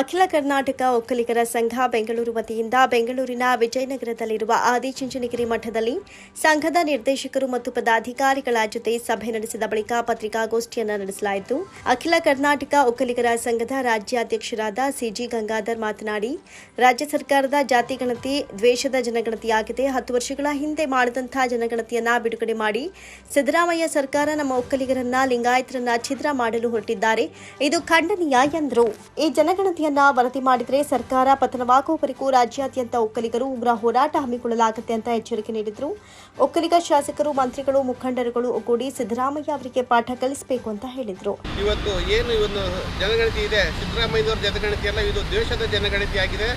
ಅಖಿಲ ಕರ್ನಾಟಕ ಒಕ್ಕಲಿಗರ ಸಂಘ ಬೆಂಗಳೂರು ವತಿಯಿಂದ ಬೆಂಗಳೂರಿನ ವಿಜಯನಗರದಲ್ಲಿರುವ ಆದಿಚುಂಚನಗಿರಿ ಮಠದಲ್ಲಿ ಸಂಘದ ನಿರ್ದೇಶಕರು ಮತ್ತು ಪದಾಧಿಕಾರಿಗಳ ಜೊತೆ ಸಭೆ ನಡೆಸಿದ ಬಳಿಕ ಪತ್ರಿಕಾಗೋಷ್ಠಿಯನ್ನು ನಡೆಸಲಾಯಿತು. ಅಖಿಲ ಕರ್ನಾಟಕ ಒಕ್ಕಲಿಗರ ಸಂಘದ ರಾಜ್ಯಾಧ್ಯಕ್ಷರಾದ ಸಿಜಿ ಗಂಗಾಧರ್ ಮಾತನಾಡಿ, ರಾಜ್ಯ ಸರ್ಕಾರದ ಜಾತಿ ಗಣತಿ ದ್ವೇಷದ ಜನಗಣತಿಯಾಗಿದೆ. ಹತ್ತು ವರ್ಷಗಳ ಹಿಂದೆ ಮಾಡಿದಂತಹ ಜನಗಣತಿಯನ್ನ ಬಿಡುಗಡೆ ಮಾಡಿ ಸಿದ್ದರಾಮಯ್ಯ ಸರ್ಕಾರ ನಮ್ಮ ಒಕ್ಕಲಿಗರನ್ನ, ಲಿಂಗಾಯತರನ್ನ ಛಿದ್ರ ಮಾಡಲು ಹೊರಟಿದ್ದಾರೆ. ಇದು ಖಂಡನೀಯ ಎಂದರು. ಈ ಜನಗಣತಿಯನ್ನ ವರದಿ ಮಾಡಿದರೆ ಸರ್ಕಾರ ಪತನವಾಗುವವರೆಗೂ ರಾಜ್ಯಾದ್ಯಂತ ಒಕ್ಕಲಿಗರು ಉಗ್ರ ಹೋರಾಟ ಹಮ್ಮಿಕೊಳ್ಳಲಾಗುತ್ತೆ ಅಂತ ಎಚ್ಚರಿಕೆ ನೀಡಿದರು. ಒಕ್ಕಲಿಗ ಶಾಸಕರು, ಮಂತ್ರಿಗಳು, ಮುಖಂಡರುಗಳು ಒಗ್ಗೂಡಿ ಸಿದ್ದರಾಮಯ್ಯ ಅವರಿಗೆ ಪಾಠ ಕಲಿಸಬೇಕು ಅಂತ ಹೇಳಿದರು. ಇವತ್ತು ಏನು ಇವನು ಜನಗಣತಿ ಇದೆ? ಸಿದ್ದರಾಮಯ್ಯನವ್ರ ಜನಗಣತಿ ಅಲ್ಲ ಇದು ದೇಶದ ಜನಗಣತಿ ಆಗಿದೆ.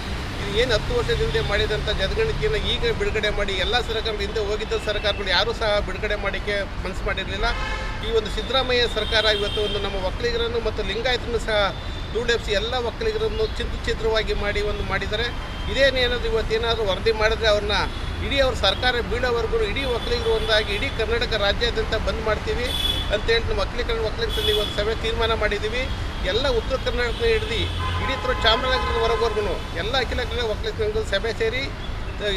ಏನು ಹತ್ತು ವರ್ಷದಿಂದ ಮಾಡಿದಂಥ ಜನಗಣತಿಯನ್ನು ಈಗ ಬಿಡುಗಡೆ ಮಾಡಿ, ಎಲ್ಲ ಸರ್ಕಾರ ಹಿಂದೆ ಹೋಗಿದ್ದ ಸರ್ಕಾರಗಳು ಯಾರೂ ಸಹ ಬಿಡುಗಡೆ ಮಾಡೋಕ್ಕೆ ಮನಸ್ಸು ಮಾಡಿರಲಿಲ್ಲ. ಈ ಒಂದು ಸಿದ್ದರಾಮಯ್ಯ ಸರ್ಕಾರ ಇವತ್ತು ಒಂದು ನಮ್ಮ ಒಕ್ಕಲಿಗರನ್ನು ಮತ್ತು ಲಿಂಗಾಯತರನ್ನು ಸಹ ಧೂಳೆಬ್ಸಿ ಎಲ್ಲ ಒಕ್ಕಲಿಗರನ್ನು ಚಿತ್ರ ಚಿತ್ರವಾಗಿ ಮಾಡಿ ಒಂದು ಮಾಡಿದರೆ ಇದೇನೇನಾದ್ರು ಇವತ್ತೇನಾದರೂ ವರದಿ ಮಾಡಿದ್ರೆ ಅವ್ರನ್ನ ಇಡೀ ಅವ್ರ ಸರ್ಕಾರ ಬೀಳೋವರೆಗೂ ಇಡೀ ಒಕ್ಕಲಿಗರು ಒಂದಾಗಿ ಇಡೀ ಕರ್ನಾಟಕ ರಾಜ್ಯಾದ್ಯಂತ ಬಂದ್ ಮಾಡ್ತೀವಿ ಅಂತೇಳಿ ನಮ್ಮ ಒಕ್ಕಲಿಗರ ಒಕ್ಕಲಿಗ ಒಕ್ಕಲಿಗರಲ್ಲಿ ಇವತ್ತು ಸಭೆ ತೀರ್ಮಾನ ಮಾಡಿದ್ದೀವಿ. ಎಲ್ಲ ಉತ್ತರ ಕರ್ನಾಟಕ ಹಿಡಿದು ಇಡೀ ತರ ಚಾಮರಾಜನಗರದವರೆಗೂ ಎಲ್ಲ ಅಖಿಲ ಕನ್ನಡ ಒಕ್ಕಲಿಗರ ಸಭೆ ಸೇರಿ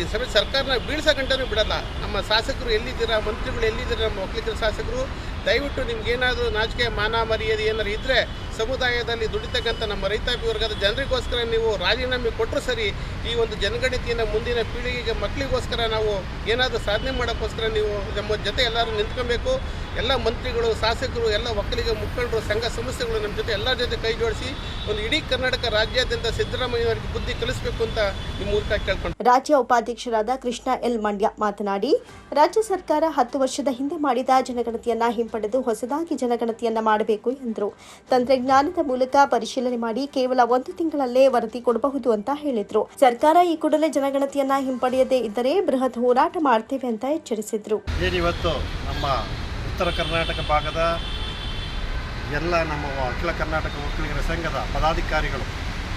ಈ ಸಭೆ ಸರ್ಕಾರನ ಬೀಳ್ಸೋ ಗಂಟನೂ ಬಿಡಲ್ಲ. ನಮ್ಮ ಶಾಸಕರು ಎಲ್ಲಿದ್ದೀರಾ, ಮಂತ್ರಿಗಳು ಎಲ್ಲಿದ್ದೀರಾ, ನಮ್ಮ ಒಕ್ಕಲಿಗರ ಶಾಸಕರು ದಯವಿಟ್ಟು ನಿಮ್ಗೇನಾದರೂ ನಾಚಿಕೆ, ಮಾನ, ಮರ್ಯಾದೆ ಏನಾದ್ರು ಇದ್ದರೆ ಸಮುದಾಯದಲ್ಲಿ ದುಡಿತಕ್ಕಂಥ ನಮ್ಮ ರೈತಾಪಿ ವರ್ಗದ ಜನರಿಗೋಸ್ಕರ ನೀವು ರಾಜೀನಾಮೆ ಕೊಟ್ಟರು ಸರಿ, ಈ ಒಂದು ಜನಗಣತಿಯನ್ನು ಮುಂದಿನ ಪೀಳಿಗೆಗೆ ಮಕ್ಕಳಿಗೋಸ್ಕರ ನಾವು ಏನಾದರೂ ಸಾಧನೆ ಮಾಡೋಕ್ಕೋಸ್ಕರ ನೀವು ನಮ್ಮ ಜೊತೆ ಎಲ್ಲರೂ ನಿಂತ್ಕೊಬೇಕು. ಎಲ್ಲ ಮಂತ್ರಿಗಳು, ಶಾಸಕರು, ಎಲ್ಲ ಒಕ್ಕಲಿಗ ಮುಖಂಡರು, ಸಂಘ ಸಂಸ್ಥೆಗಳು ನಮ್ಮ ಜೊತೆ ಎಲ್ಲರ ಜೊತೆ ಕೈ ಜೋಡಿಸಿ ಒಂದು ಇಡೀ ಕರ್ನಾಟಕ ರಾಜ್ಯಾದ್ಯಂತ ಸಿದ್ದರಾಮಯ್ಯವರಿಗೆ ಬುದ್ಧಿ ಕಲಿಸಬೇಕು ಅಂತ ನಿಮ್ಮ ಮೂಲಕ ಕೇಳ್ಕೊಂಡು ರಾಜ್ಯ ಉಪಾಧ್ಯಕ್ಷರಾದ ಕೃಷ್ಣ ಎಲ್ ಮಂಡ್ಯ ಮಾತನಾಡಿ, ರಾಜ್ಯ ಸರ್ಕಾರ ಹತ್ತು ವರ್ಷದ ಹಿಂದೆ ಮಾಡಿದ ಜನಗಣತಿಯನ್ನ ಹಿಂಪಡೆದು ಹೊಸದಾಗಿ ಜನಗಣತಿಯನ್ನ ಮಾಡಬೇಕು ಎಂದರು. ತಂತ್ರಜ್ಞಾನದ ಮೂಲಕ ಪರಿಶೀಲನೆ ಮಾಡಿ ಕೇವಲ ಒಂದು ತಿಂಗಳಲ್ಲೇ ವರದಿ ಕೊಡಬಹುದು ಅಂತ ಹೇಳಿದ್ರು. ಸರ್ಕಾರ ಈ ಕೂಡಲೇ ಜನಗಣತಿಯನ್ನ ಹಿಂಪಡೆಯದೇ ಇದ್ದರೆ ಬೃಹತ್ ಹೋರಾಟ ಮಾಡ್ತೇವೆ ಅಂತ ಎಚ್ಚರಿಸಿದ್ರು. ಏನಿವತ್ತು ನಮ್ಮ ಉತ್ತರ ಕರ್ನಾಟಕ ಭಾಗದ ಎಲ್ಲ ನಮ್ಮ ಅಖಿಲ ಕರ್ನಾಟಕ ಒಕ್ಕಲಿಗರ ಸಂಘದ ಪದಾಧಿಕಾರಿಗಳು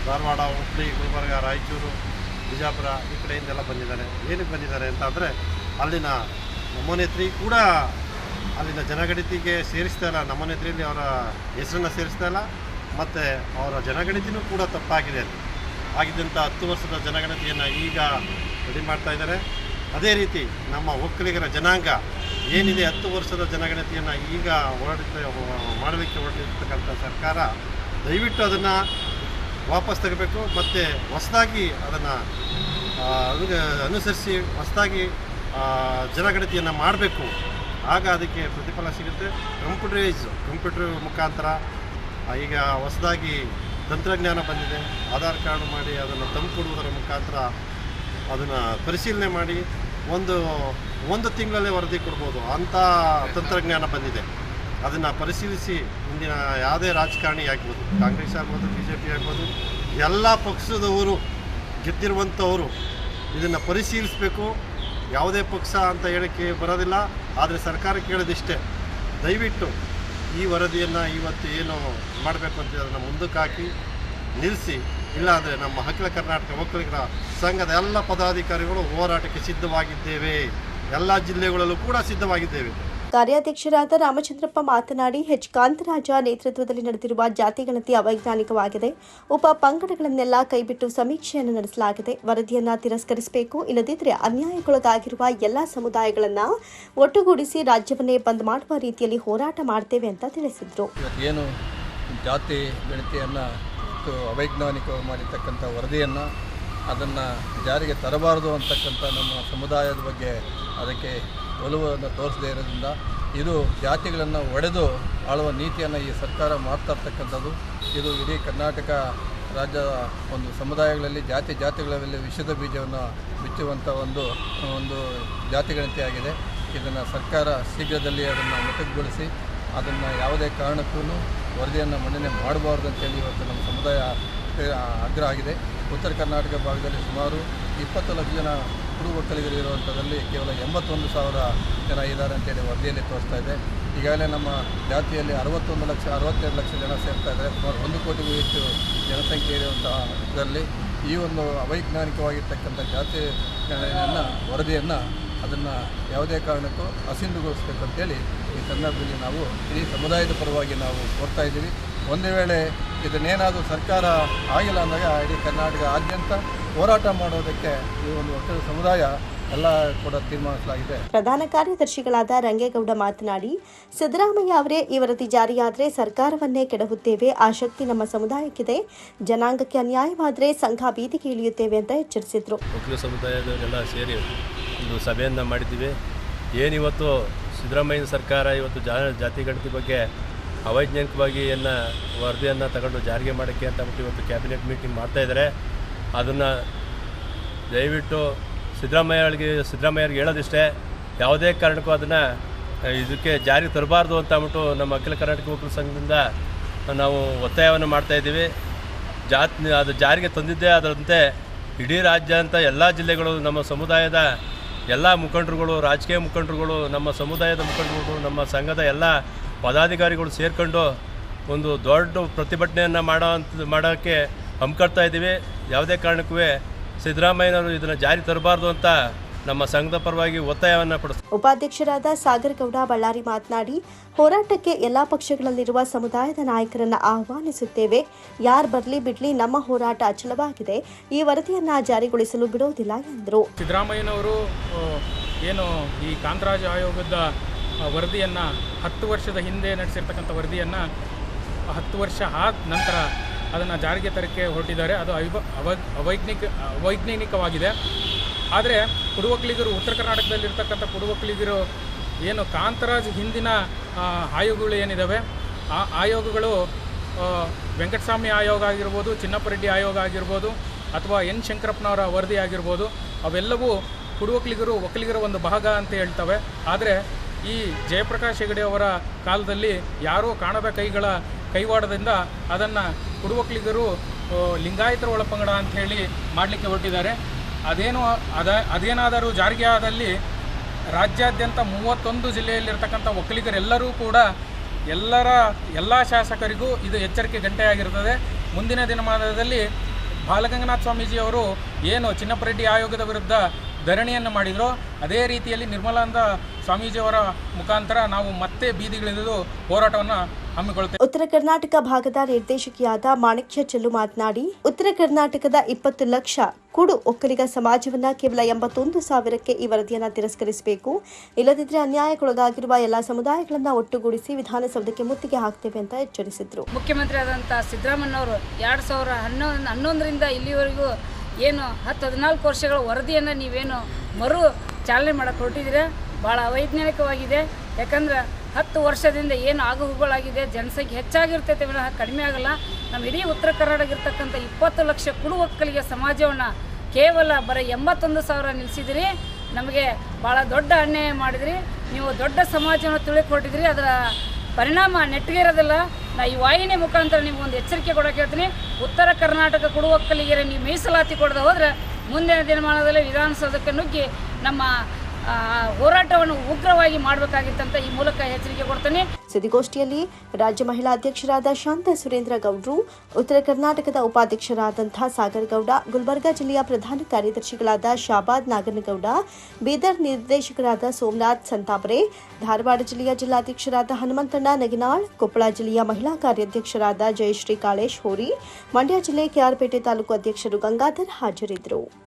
ಧಾರವಾಡ ಹುಬ್ಬಳ್ಳಿ ಗುಲ್ಬರ್ಗ, ರಾಯಚೂರು, ಬಿಜಾಪುರ ಈ ಕಡೆಯಿಂದೆಲ್ಲ ಬಂದಿದ್ದಾರೆ. ಏನಕ್ಕೆ ಬಂದಿದ್ದಾರೆ ಅಂತಂದರೆ ಅಲ್ಲಿನ ನಮೋನೇತ್ರಿ ಕೂಡ ಅಲ್ಲಿನ ಜನಗಣತಿಗೆ ಸೇರಿಸ್ತಾ ಇಲ್ಲ. ನಮೋನೇತ್ರಿಯಲ್ಲಿ ಅವರ ಹೆಸರನ್ನು ಸೇರಿಸ್ತಾ ಇಲ್ಲ. ಮತ್ತು ಅವರ ಜನಗಣತಿನೂ ಕೂಡ ತಪ್ಪಾಗಿದೆ. ಅಲ್ಲಿ ಆಗಿದ್ದಂಥ ಹತ್ತು ವರ್ಷದ ಜನಗಣತಿಯನ್ನು ಈಗ ರೆಡಿ ಮಾಡ್ತಾ ಇದ್ದಾರೆ. ಅದೇ ರೀತಿ ನಮ್ಮ ಒಕ್ಕಲಿಗರ ಜನಾಂಗ ಏನಿದೆ ಹತ್ತು ವರ್ಷದ ಜನಗಣತಿಯನ್ನು ಈಗ ಹೊರಡಿತ ಮಾಡಲಿಕ್ಕೆ ಹೊರಟಿರ್ತಕ್ಕಂಥ ಸರ್ಕಾರ ದಯವಿಟ್ಟು ಅದನ್ನು ವಾಪಸ್ ತೆಗಬೇಕು. ಮತ್ತು ಹೊಸದಾಗಿ ಅದನ್ನು ಅನುಸರಿಸಿ ಹೊಸದಾಗಿ ಜನಗಣತಿಯನ್ನು ಮಾಡಬೇಕು. ಆಗ ಅದಕ್ಕೆ ಪ್ರತಿಫಲ ಸಿಗುತ್ತೆ. ಕಂಪ್ಯೂಟರೈಸ್ ಕಂಪ್ಯೂಟರ್ ಮುಖಾಂತರ ಈಗ ಹೊಸದಾಗಿ ತಂತ್ರಜ್ಞಾನ ಬಂದಿದೆ. ಆಧಾರ್ ಕಾರ್ಡ್ ಮಾಡಿ ಅದನ್ನು ತಂದುಕೊಡುವುದರ ಮುಖಾಂತರ ಅದನ್ನು ಪರಿಶೀಲನೆ ಮಾಡಿ ಒಂದು ಒಂದು ತಿಂಗಳಲ್ಲೇ ವರದಿ ಕೊಡ್ಬೋದು. ಅಂಥ ತಂತ್ರಜ್ಞಾನ ಬಂದಿದೆ. ಅದನ್ನು ಪರಿಶೀಲಿಸಿ ಮುಂದಿನ ಯಾವುದೇ ರಾಜಕಾರಣಿ ಆಗ್ಬೋದು, ಕಾಂಗ್ರೆಸ್ ಆಗ್ಬೋದು ಬಿ ಜೆ ಪಿ ಆಗ್ಬೋದು, ಎಲ್ಲ ಪಕ್ಷದವರು ಗೆದ್ದಿರುವಂಥವರು ಇದನ್ನು ಪರಿಶೀಲಿಸಬೇಕು. ಯಾವುದೇ ಪಕ್ಷ ಅಂತ ಹೇಳಕ್ಕೆ ಬರೋದಿಲ್ಲ. ಆದರೆ ಸರ್ಕಾರ ಕೇಳೋದಿಷ್ಟೇ. ದಯವಿಟ್ಟು ಈ ವರದಿಯನ್ನು ಇವತ್ತು ಏನು ಮಾಡಬೇಕು ಅಂತ ಅದನ್ನು ಮುಂದಕ್ಕೆ ಹಾಕಿ ನಿಲ್ಲಿಸಿ ಇಲ್ಲಾಂದರೆ ನಮ್ಮ ಅಖಿಲ ಕರ್ನಾಟಕ ಒಕ್ಕಲಿಗರ ಸಂಘದ ಎಲ್ಲ ಪದಾಧಿಕಾರಿಗಳು ಹೋರಾಟಕ್ಕೆ ಸಿದ್ಧವಾಗಿದ್ದೇವೆ. ಎಲ್ಲ ಜಿಲ್ಲೆಗಳಲ್ಲೂ ಕೂಡ ಸಿದ್ಧವಾಗಿದ್ದೇವೆ. ಕಾರ್ಯಾಧ್ಯಕ್ಷರಾದ ರಾಮಚಂದ್ರಪ್ಪ ಮಾತನಾಡಿ ಹೆಚ್ ಕಾಂತರಾಜ ನೇತೃತ್ವದಲ್ಲಿ ನಡೆದಿರುವ ಜಾತಿ ಗಣತಿ ಅವೈಜ್ಞಾನಿಕವಾಗಿದೆ. ಉಪ ಪಂಗಡಗಳನ್ನೆಲ್ಲ ಕೈಬಿಟ್ಟು ಸಮೀಕ್ಷೆಯನ್ನು ನಡೆಸಲಾಗಿದೆ. ವರದಿಯನ್ನು ತಿರಸ್ಕರಿಸಬೇಕು ಇಲ್ಲದಿದ್ದರೆ ಅನ್ಯಾಯಕ್ಕೊಳಗಾಗಿರುವ ಎಲ್ಲ ಸಮುದಾಯಗಳನ್ನ ಒಟ್ಟುಗೂಡಿಸಿ ರಾಜ್ಯವನ್ನೇ ಬಂದ್ ಮಾಡುವ ರೀತಿಯಲ್ಲಿ ಹೋರಾಟ ಮಾಡ್ತೇವೆ ಅಂತ ತಿಳಿಸಿದ್ರು. ಏನು ಜಾತಿ ಗಣತಿಯನ್ನು ಮಾಡಿರ್ತಕ್ಕಂಥ ವರದಿಯನ್ನು ಅದನ್ನು ಜಾರಿಗೆ ತರಬಾರದು ಅಂತಕ್ಕಂಥ ನಮ್ಮ ಸಮುದಾಯದ ಬಗ್ಗೆ ಅದಕ್ಕೆ ಒಲವನ್ನು ತೋರಿಸದೇ ಇರೋದ್ರಿಂದ ಇದು ಜಾತಿಗಳನ್ನು ಒಡೆದು ಆಳುವ ನೀತಿಯನ್ನು ಈ ಸರ್ಕಾರ ಮಾಡ್ತಾ ಇರ್ತಕ್ಕಂಥದ್ದು. ಇದು ಇಡೀ ಕರ್ನಾಟಕ ರಾಜ್ಯದ ಒಂದು ಸಮುದಾಯಗಳಲ್ಲಿ ಜಾತಿ ಜಾತಿಗಳಲ್ಲಿ ವಿಷದ ಬೀಜವನ್ನು ಬಿಚ್ಚುವಂಥ ಒಂದು ಒಂದು ಜಾತಿಗಳಂತೆ ಆಗಿದೆ. ಇದನ್ನು ಸರ್ಕಾರ ಶೀಘ್ರದಲ್ಲಿ ಅದನ್ನು ಮೊಟಕುಗೊಳಿಸಿ ಅದನ್ನು ಯಾವುದೇ ಕಾರಣಕ್ಕೂ ವರದಿಯನ್ನು ಮಂಡನೆ ಮಾಡಬಾರ್ದು ಅಂತೇಳಿ ಇವತ್ತು ನಮ್ಮ ಸಮುದಾಯ ಆಗ್ರಹ ಆಗಿದೆ. ಉತ್ತರ ಕರ್ನಾಟಕ ಭಾಗದಲ್ಲಿ ಸುಮಾರು ಇಪ್ಪತ್ತು ಲಕ್ಷ ಜನ ಕುರು ಒಕ್ಕಲಿಗರು ಇರುವಂಥದ್ರಲ್ಲಿ ಕೇವಲ ಎಂಬತ್ತೊಂದು ಸಾವಿರ ಜನ ಇದ್ದಾರೆ ಅಂತೇಳಿ ವರದಿಯಲ್ಲಿ ತೋರಿಸ್ತಾ ಇದೆ. ಈಗಾಗಲೇ ನಮ್ಮ ಜಾತಿಯಲ್ಲಿ ಅರವತ್ತೊಂದು ಲಕ್ಷ, ಅರವತ್ತೆರಡು ಲಕ್ಷ ಜನ ಸೇರ್ತಾ ಇದ್ದಾರೆ. ಸುಮಾರು ಒಂದು ಕೋಟಿಗೂ ಹೆಚ್ಚು ಜನಸಂಖ್ಯೆ ಇರುವಂತಹ ಇದರಲ್ಲಿ ಈ ಒಂದು ಅವೈಜ್ಞಾನಿಕವಾಗಿರ್ತಕ್ಕಂಥ ಜಾತಿ ಗಣನೆಯನ್ನು ವರದಿಯನ್ನು ಅದನ್ನು ಯಾವುದೇ ಕಾರಣಕ್ಕೂ ಅಸಿಂಧುಗೊಳಿಸಬೇಕು ಅಂತೇಳಿ ಈ ಸಂದರ್ಭದಲ್ಲಿ ನಾವು ಇಡೀ ಸಮುದಾಯದ ಪರವಾಗಿ ನಾವು ಕೋರ್ತಾ ಇದ್ದೀವಿ. ಒಂದು ವೇಳೆ ಇದನ್ನೇನಾದರೂ ಸರ್ಕಾರ ಆಗಿಲ್ಲ ಅಂದಾಗ ಇಡೀ ಕರ್ನಾಟಕ ಆದ್ಯಂತ ಹೋರಾಟ ಮಾಡೋದಕ್ಕೆ ಈ ಒಂದು ಒಕ್ಕಲಿಗ ಸಮುದಾಯ ಎಲ್ಲ ಕೂಡ ತೀರ್ಮಾನಿಸಲಾಗಿದೆ. ಪ್ರಧಾನ ಕಾರ್ಯದರ್ಶಿಗಳಾದ ರಂಗೇಗೌಡ ಮಾತನಾಡಿ ಸಿದ್ದರಾಮಯ್ಯ ಅವರೇ ಈ ವರದಿ ಜಾರಿಯಾದರೆ ಸರ್ಕಾರವನ್ನೇ ಕೆಡಹುತ್ತೇವೆ ಆ ಶಕ್ತಿ ನಮ್ಮ ಸಮುದಾಯಕ್ಕಿದೆ ಜನಾಂಗಕ್ಕೆ ಅನ್ಯಾಯವಾದರೆ ಸಂಘ ಬೀದಿಗೆ ಇಳಿಯುತ್ತೇವೆ ಅಂತ ಎಚ್ಚರಿಸಿದರು. ವಕೀಲ ಸಮುದಾಯದವರೆಲ್ಲ ಸೇರಿ ಒಂದು ಸಭೆಯನ್ನು ಮಾಡಿದ್ದೀವಿ. ಏನಿವತ್ತು ಸಿದ್ದರಾಮಯ್ಯ ಸರ್ಕಾರ ಇವತ್ತು ಜಾ ಜಾತಿ ಗಣತಿ ಬಗ್ಗೆ ಅವೈಜ್ಞಾನಿಕವಾಗಿ ಎಲ್ಲ ವರದಿಯನ್ನು ತಗೊಂಡು ಜಾರಿಗೆ ಮಾಡೋಕ್ಕೆ ಅಂತ ಬಿಟ್ಟು ಇವತ್ತು ಕ್ಯಾಬಿನೆಟ್ ಮೀಟಿಂಗ್ ಮಾಡ್ತಾಯಿದ್ದಾರೆ ಅದನ್ನು ದಯವಿಟ್ಟು ಸಿದ್ದರಾಮಯ್ಯಗಳಿಗೆ ಸಿದ್ದರಾಮಯ್ಯರಿಗೆ ಹೇಳೋದಿಷ್ಟೇ. ಯಾವುದೇ ಕಾರಣಕ್ಕೂ ಅದನ್ನು ಇದಕ್ಕೆ ಜಾರಿಗೆ ತರಬಾರ್ದು ಅಂತ ಅಂದ್ಬಿಟ್ಟು ನಮ್ಮ ಅಖಿಲ ಕರ್ನಾಟಕ ಒಕ್ಕಲಿಗ ಸಂಘದಿಂದ ನಾವು ಒತ್ತಾಯವನ್ನು ಮಾಡ್ತಾಯಿದ್ದೀವಿ ಜಾತ್, ಅದು ಜಾರಿಗೆ ತಂದಿದ್ದೇ ಅದರಂತೆ ಇಡೀ ರಾಜ್ಯಾದ್ಯಂತ ಎಲ್ಲ ಜಿಲ್ಲೆಗಳು, ನಮ್ಮ ಸಮುದಾಯದ ಎಲ್ಲ ಮುಖಂಡರುಗಳು, ರಾಜಕೀಯ ಮುಖಂಡರುಗಳು, ನಮ್ಮ ಸಮುದಾಯದ ಮುಖಂಡರುಗಳು, ನಮ್ಮ ಸಂಘದ ಎಲ್ಲ ಪದಾಧಿಕಾರಿಗಳು ಸೇರಿಕೊಂಡು ಒಂದು ದೊಡ್ಡ ಪ್ರತಿಭಟನೆಯನ್ನು ಮಾಡೋ ಅಂತ ಮಾಡೋಕ್ಕೆ ಹಮ್ಮಿಕೊಳ್ತಾ ಇದ್ದೀವಿ. ಯಾವುದೇ ಕಾರಣಕ್ಕೂ ಸಿದ್ದರಾಮಯ್ಯನವರು ಇದನ್ನು ಜಾರಿ ತರಬಾರ್ದು ಅಂತ ನಮ್ಮ ಸಂಘದ ಪರವಾಗಿ ಒತ್ತಾಯವನ್ನು ಪಡಿಸ್ತೀವಿ ಉಪಾಧ್ಯಕ್ಷರಾದ ಸಾಗರ್ ಗೌಡ ಬಳ್ಳಾರಿ ಮಾತನಾಡಿ ಹೋರಾಟಕ್ಕೆ ಎಲ್ಲಾ ಪಕ್ಷಗಳಲ್ಲಿರುವ ಸಮುದಾಯದ ನಾಯಕರನ್ನ ಆಹ್ವಾನಿಸುತ್ತೇವೆ. ಯಾರು ಬರಲಿ ಬಿಡ್ಲಿ ನಮ್ಮ ಹೋರಾಟ ಅಚಲವಾಗಿದೆ. ಈ ವರದಿಯನ್ನ ಜಾರಿಗೊಳಿಸಲು ಬಿಡುವುದಿಲ್ಲ ಎಂದರು. ಸಿದ್ದರಾಮಯ್ಯನವರು ಏನು ಈ ಕಾಂತರಾಜ ಆಯೋಗದ ವರದಿಯನ್ನು ಹತ್ತು ವರ್ಷದ ಹಿಂದೆ ನಡೆಸಿರ್ತಕ್ಕಂಥ ವರದಿಯನ್ನು ಹತ್ತು ವರ್ಷ ಆದ ನಂತರ ಅದನ್ನು ಜಾರಿಗೆ ತರಕ್ಕೆ ಹೊರಟಿದ್ದಾರೆ. ಅದು ಅವ ಅವ ಅವೈಜ್ಞಿಕ ಅವೈಜ್ಞಾನಿಕವಾಗಿದೆ. ಆದರೆ ಕುಡುವಕ್ಲಿಗರು ಉತ್ತರ ಕರ್ನಾಟಕದಲ್ಲಿರ್ತಕ್ಕಂಥ ಕುಡುವಕ್ಲಿಗರು ಏನು ಕಾಂತರಾಜ್ ಹಿಂದಿನ ಆಯೋಗಗಳು ಏನಿದ್ದಾವೆ ಆ ಆಯೋಗಗಳು ವೆಂಕಟಸ್ವಾಮಿ ಆಯೋಗ ಆಗಿರ್ಬೋದು ಚಿನ್ನಪ್ಪರೆಡ್ಡಿ ಆಯೋಗ ಆಗಿರ್ಬೋದು, ಅಥವಾ ಎನ್. ಶಂಕರಪ್ಪನವರ ವರದಿ ಆಗಿರ್ಬೋದು, ಅವೆಲ್ಲವೂ ಕುಡುವಕ್ಲಿಗರು ಒಕ್ಕಲಿಗರ ಒಂದು ಭಾಗ ಅಂತ ಹೇಳ್ತವೆ. ಆದರೆ ಈ ಜಯಪ್ರಕಾಶ್ ಹೆಗಡೆ ಅವರ ಕಾಲದಲ್ಲಿ ಯಾರೂ ಕಾಣದ ಕೈಗಳ ಕೈವಾಡದಿಂದ ಅದನ್ನು ಕುಡುವಕ್ಲಿಗರು ಲಿಂಗಾಯತರ ಒಳಪಂಗಡ ಅಂತ ಹೇಳಿ ಮಾಡಲಿಕ್ಕೆ ಹೊರಟಿದ್ದಾರೆ. ಅದೇನು, ಅದ, ಅದೇನಾದರೂ ಜಾರಿಗೆ ಆದಲ್ಲಿ ರಾಜ್ಯಾದ್ಯಂತ ಮೂವತ್ತೊಂದು ಜಿಲ್ಲೆಯಲ್ಲಿರ್ತಕ್ಕಂಥ ಒಕ್ಕಲಿಗರೆಲ್ಲರೂ ಕೂಡ ಎಲ್ಲರ, ಎಲ್ಲ ಶಾಸಕರಿಗೂ ಇದು ಎಚ್ಚರಿಕೆ ಗಂಟೆಯಾಗಿರ್ತದೆ ಮುಂದಿನ ದಿನಮಾನದಲ್ಲಿ ಬಾಲಗಂಗನಾಥ ಸ್ವಾಮೀಜಿಯವರು ಏನು ಚಿನ್ನಪ್ಪರೆಡ್ಡಿ ಆಯೋಗದ ವಿರುದ್ಧ ಧರಣಿಯನ್ನು ಮಾಡಿದರೋ, ಅದೇ ರೀತಿಯಲ್ಲಿ ನಿರ್ಮಲಾನಂದ ಸ್ವಾಮೀಜಿಯವರ ಮುಖಾಂತರ ನಾವು ಮತ್ತೆ ಬೀದಿಗಳಿಂದ ಹೋರಾಟವನ್ನು ಉತ್ತರ ಕರ್ನಾಟಕ ಭಾಗದ ನಿರ್ದೇಶಕಿಯಾದ ಮಾಣಿಕ್ಯ ಚೆಲ್ಲು ಮಾತನಾಡಿ ಉತ್ತರ ಕರ್ನಾಟಕದ ಇಪ್ಪತ್ತು ಲಕ್ಷ ಕುಡು ಒಕ್ಕಲಿಗ ಸಮಾಜವನ್ನ ಕೇವಲ ಎಂಬತ್ತೊಂದು ಸಾವಿರಕ್ಕೆ ಈ ವರದಿಯನ್ನು ತಿರಸ್ಕರಿಸಬೇಕು. ಇಲ್ಲದಿದ್ದರೆ ಅನ್ಯಾಯಕ್ಕೊಳಗಾಗಿರುವ ಎಲ್ಲ ಸಮುದಾಯಗಳನ್ನ ಒಟ್ಟುಗೂಡಿಸಿ ವಿಧಾನಸೌಧಕ್ಕೆ ಮುತ್ತಿಗೆ ಹಾಕ್ತೇವೆ ಅಂತ ಎಚ್ಚರಿಸಿದ್ರು. ಮುಖ್ಯಮಂತ್ರಿ ಆದಂಥ ಸಿದ್ದರಾಮಯ್ಯನವರು ಎರಡ್ ಸಾವಿರ ಹನ್ನೊಂದು ಹನ್ನೊಂದರಿಂದ ಇಲ್ಲಿವರೆಗೂ ಏನು ಹತ್ತು ಹದಿನಾಲ್ಕು ವರ್ಷಗಳ ವರದಿಯನ್ನು ನೀವೇನು ಮರು ಚಾಲನೆ ಮಾಡಕ್ಕೆ ಹೊರಟಿದ್ದೀರ? ಭಾಳ ಅವೈಜ್ಞಾನಿಕವಾಗಿದೆ. ಯಾಕಂದ್ರೆ ಹತ್ತು ವರ್ಷದಿಂದ ಏನು ಆಗುಹುಗಳಾಗಿದೆ ಜನಸಂಖ್ಯೆ ಹೆಚ್ಚಾಗಿರ್ತೈತೆ ವಿನಃ ಕಡಿಮೆ ಆಗಲ್ಲ. ನಮ್ಮ ಇಡೀ ಉತ್ತರ ಕರ್ನಾಟಕ ಇರ್ತಕ್ಕಂಥ ಇಪ್ಪತ್ತು ಲಕ್ಷ ಕುಡು ಒಕ್ಕಲಿಗೆ ಸಮಾಜವನ್ನು ಕೇವಲ ಬರೀ ಎಂಬತ್ತೊಂದು ಸಾವಿರ ನಿಲ್ಲಿಸಿದಿರಿ ನಮಗೆ ಭಾಳ ದೊಡ್ಡ ಅನ್ಯಾಯ ಮಾಡಿದ್ರಿ. ನೀವು ದೊಡ್ಡ ಸಮಾಜವನ್ನು ತುಳಿಕ್ ಹೊರಟಿದ್ರಿ ಅದರ ಪರಿಣಾಮ ನೆಟ್ಟಿಗೆ ಇರೋದಿಲ್ಲ. ನಾ ಈ ವಾಹಿನಿ ಮುಖಾಂತರ ನಿಮ್ಗೆ ಒಂದು ಎಚ್ಚರಿಕೆ ಕೊಡೋಕೆ ಹೇಳ್ತೀನಿ. ಉತ್ತರ ಕರ್ನಾಟಕ ಕುಡುವಕ್ಕಲಿಗೆ ನೀವು ಮೀಸಲಾತಿ ಕೊಡದೆ ಹೋದರೆ ಮುಂದಿನ ದಿನಮಾನದಲ್ಲಿ ವಿಧಾನಸೌಧಕ್ಕೆ ನುಗ್ಗಿ ನಮ್ಮ ಹೋರಾಟವನ್ನು ಉಗ್ರವಾಗಿ ಮಾಡಬೇಕಾಗಿತ್ತಂತ ಈ ಮೂಲಕ ಎಚ್ಚರಿಕೆ ಕೊಡ್ತೇನೆ. ಸುದ್ದಿಗೋಷ್ಠಿಯಲ್ಲಿ ರಾಜ್ಯ ಮಹಿಳಾ ಅಧ್ಯಕ್ಷರಾದ ಶಾಂತ ಸುರೇಂದ್ರ ಗೌಡ್ರು, ಉತ್ತರ ಕರ್ನಾಟಕದ ಉಪಾಧ್ಯಕ್ಷರಾದಂತಹ ಸಾಗರ್ ಗೌಡ, ಗುಲ್ಬರ್ಗಾ ಜಿಲ್ಲೆಯ ಪ್ರಧಾನ ಕಾರ್ಯದರ್ಶಿಗಳಾದ ಶಾಬಾದ್ ನಾಗನಗೌಡ, ಬೀದರ್ ನಿರ್ದೇಶಕರಾದ ಸೋಮನಾಥ್ ಸಂತಾಪರೆ, ಧಾರವಾಡ ಜಿಲ್ಲೆಯ ಜಿಲ್ಲಾಧ್ಯಕ್ಷರಾದ ಹನುಮಂತಣ್ಣ ನಗಿನಾಳ್, ಕೊಪ್ಪಳ ಜಿಲ್ಲೆಯ ಮಹಿಳಾ ಕಾರ್ಯಾಧ್ಯಕ್ಷರಾದ ಜಯಶ್ರೀ ಕಾಳೇಶ್ ಹೋರಿ, ಮಂಡ್ಯ ಜಿಲ್ಲೆ ಕೆಆರ್ಪೇಟೆ ತಾಲೂಕು ಅಧ್ಯಕ್ಷರು ಗಂಗಾಧರ್ ಹಾಜರಿದ್ದರು.